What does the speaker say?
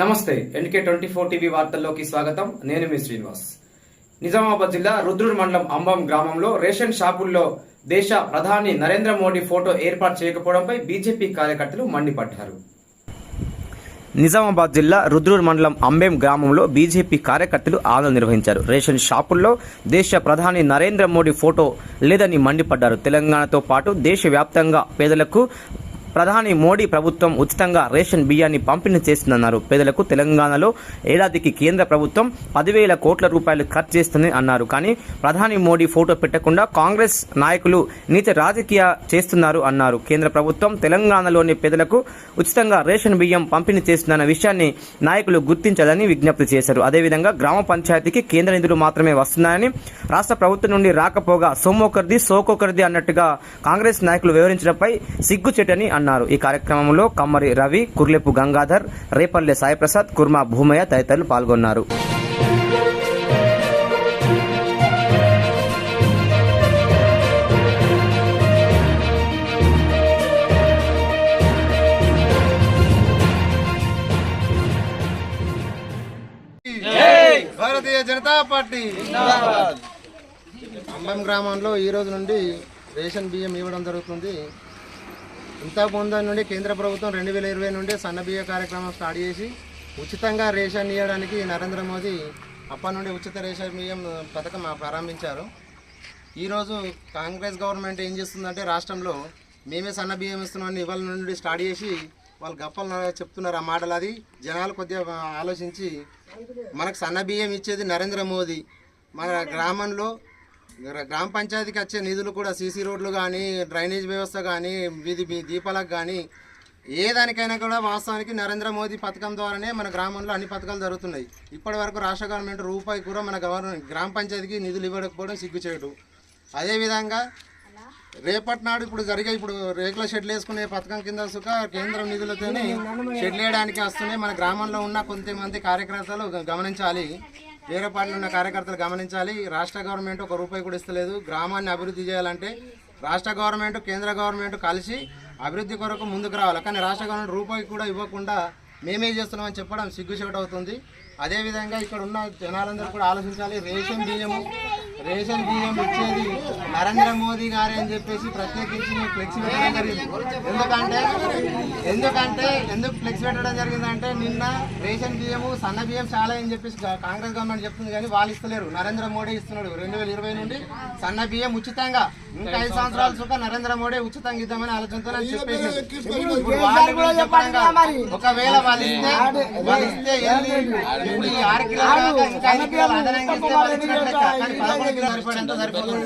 నమస్తే NK twenty four TV వార్తల్లోకి స్వాగతం. నేను మీ శ్రీనివాస్. నిజామాబాద్ జిల్లా రుద్రూర్ మండలం అంబం గ్రామంలో రేషన్ షాపుల్లో దేశ ప్రధాని నరేంద్ర మోడీ ఫోటో ఏర్పాటు చేయకపోవడంపై బీజేపీ కార్యకర్తలు మండిపడ్డారు. నిజామాబాద్ జిల్లా రుద్రూర్ మండలం అంబేం గ్రామంలో బీజేపీ కార్యకర్తలు ఆందోళన నిర్వహించారు. రేషన్ షాపుల్లో దేశ ప్రధాని నరేంద్ర మోడీ ఫోటో లేదని మండిపడ్డారు. తెలంగాణతో పాటు దేశవ్యాప్తంగా పేదలకు ప్రధాని మోడీ ప్రభుత్వం ఉచితంగా రేషన్ బియ్యాన్ని పంపిణీ చేస్తుందన్నారు. పేదలకు తెలంగాణలో ఏడాదికి కేంద్ర ప్రభుత్వం పదివేల కోట్ల రూపాయలు ఖర్చు చేస్తుందని అన్నారు. కానీ ప్రధాని మోడీ ఫోటో పెట్టకుండా కాంగ్రెస్ నాయకులు నీతి రాజకీయ చేస్తున్నారు అన్నారు. కేంద్ర ప్రభుత్వం తెలంగాణలోని పేదలకు ఉచితంగా రేషన్ బియ్యం పంపిణీ చేస్తుందన్న విషయాన్ని నాయకులు గుర్తించాలని విజ్ఞప్తి చేశారు. అదేవిధంగా గ్రామ పంచాయతీకి కేంద్ర నిధులు మాత్రమే వస్తున్నాయని రాష్ట్ర ప్రభుత్వం నుండి రాకపోగా సోమోకర్ది సోకోకర్ది అన్నట్టుగా కాంగ్రెస్ నాయకులు వివరించడంపై సిగ్గుచెట్టని అన్నారు. ఈ కార్యక్రమంలో కమ్మరి రవి కుర్లెపు గంగాధర్ రేపల్లె సాయిప్రసాద్ కుర్మా భూమయ్య తదితరులు పాల్గొన్నారు. భారతీయ జనతా పార్టీ. అమ్మం గ్రామంలో ఈ రోజు నుండి రేషన్ బియ్యం ఇవ్వడం జరుగుతుంది. ఇంతకుముందు నుండి కేంద్ర ప్రభుత్వం రెండు వేల ఇరవై నుండి సన్నబియ్య కార్యక్రమం స్టార్ట్ చేసి ఉచితంగా రేషన్ ఇవ్వడానికి నరేంద్ర మోదీ అప్పటి నుండి ఉచిత రేషన్ బియ్యం పథకం ప్రారంభించారు. ఈరోజు కాంగ్రెస్ గవర్నమెంట్ ఏం చేస్తుందంటే రాష్ట్రంలో మేమే సన్న బియ్యం ఇస్తున్నామని ఇవాళ నుండి స్టార్ట్ చేసి వాళ్ళు గప్పలు చెప్తున్నారు ఆ మాటలు అది. జనాలు కొద్దిగా ఆలోచించి మనకు సన్న బియ్యం ఇచ్చేది నరేంద్ర మోదీ. మన గ్రామంలో గ్రామ పంచాయతీకి వచ్చే నిధులు కూడా సీసీ రోడ్లు కానీ డ్రైనేజ్ వ్యవస్థ కానీ వీధి దీపాలకు కానీ ఏ దానికైనా కూడా వాస్తవానికి నరేంద్ర మోదీ పథకం ద్వారానే మన గ్రామంలో అన్ని పథకాలు జరుగుతున్నాయి. ఇప్పటి వరకు రాష్ట్ర గవర్నమెంట్ రూపాయి కూడా మన గవర్నమెంట్ గ్రామ పంచాయతీకి నిధులు ఇవ్వకపోవడం చేయడం అదేవిధంగా రేపటి నాడు ఇప్పుడు జరిగే ఇప్పుడు రేకుల షెడ్లు వేసుకునే పథకం కింద సుఖ కేంద్రం నిధులతోనే షెడ్లు వేయడానికి వస్తున్నాయి. మన గ్రామంలో ఉన్న కొంతమంది కార్యకర్తలు గమనించాలి. వేరే పార్టీలో ఉన్న కార్యకర్తలు గమనించాలి. రాష్ట్ర గవర్నమెంట్ ఒక రూపాయి కూడా ఇస్తలేదు. గ్రామాన్ని అభివృద్ధి చేయాలంటే రాష్ట్ర గవర్నమెంట్ కేంద్ర గవర్నమెంట్ కలిసి అభివృద్ధి కొరకు ముందుకు రావాలి. కానీ రాష్ట్ర గవర్నమెంట్ రూపాయి కూడా ఇవ్వకుండా మేమే చేస్తున్నామని చెప్పడం సిగ్గుచేటు అవుతుంది. అదేవిధంగా ఇక్కడ ఉన్న జనాలందరూ కూడా ఆలోచించాలి. రేషన్ బియ్యము రేషన్ బియ్యం ఇచ్చేది నరేంద్ర మోదీ గారే అని చెప్పేసి ప్రత్యేకించి మేము ఫ్లెక్స్ పెట్టడం జరిగింది. ఎందుకంటే ఎందుకంటే ఎందుకు ఫ్లెక్స్ పెట్టడం జరిగిందంటే నిన్న రేషన్ బియ్యము సన్న బియ్యం చాలా అని చెప్పేసి కాంగ్రెస్ గవర్నమెంట్ చెప్తుంది కానీ వాళ్ళు ఇస్తలేరు. నరేంద్ర మోడీ ఇస్తున్నాడు. రెండు వేల ఇరవై నుండి సన్న బియ్యం ఉచితంగా ఇంకా ఐదు సంవత్సరాల సుఖ నరేంద్ర మోడీ ఉచితంగా ఇద్దామని ఆలోచనతో నేను చెప్పేసి. ఒకవేళ వాళ్ళు ఇస్తే వాళ్ళు ఇస్తే వెళ్ళి ఇప్పుడు ఈ ఆరు కిలోలు కాక ఇంకా ఐదు కిలోలు అదనంగా ఇస్తే వాళ్ళు ఇచ్చినట్టు లెక్క. కానీ పదకొండు కిలోలు సరిపడేంత సరిపోతుంది.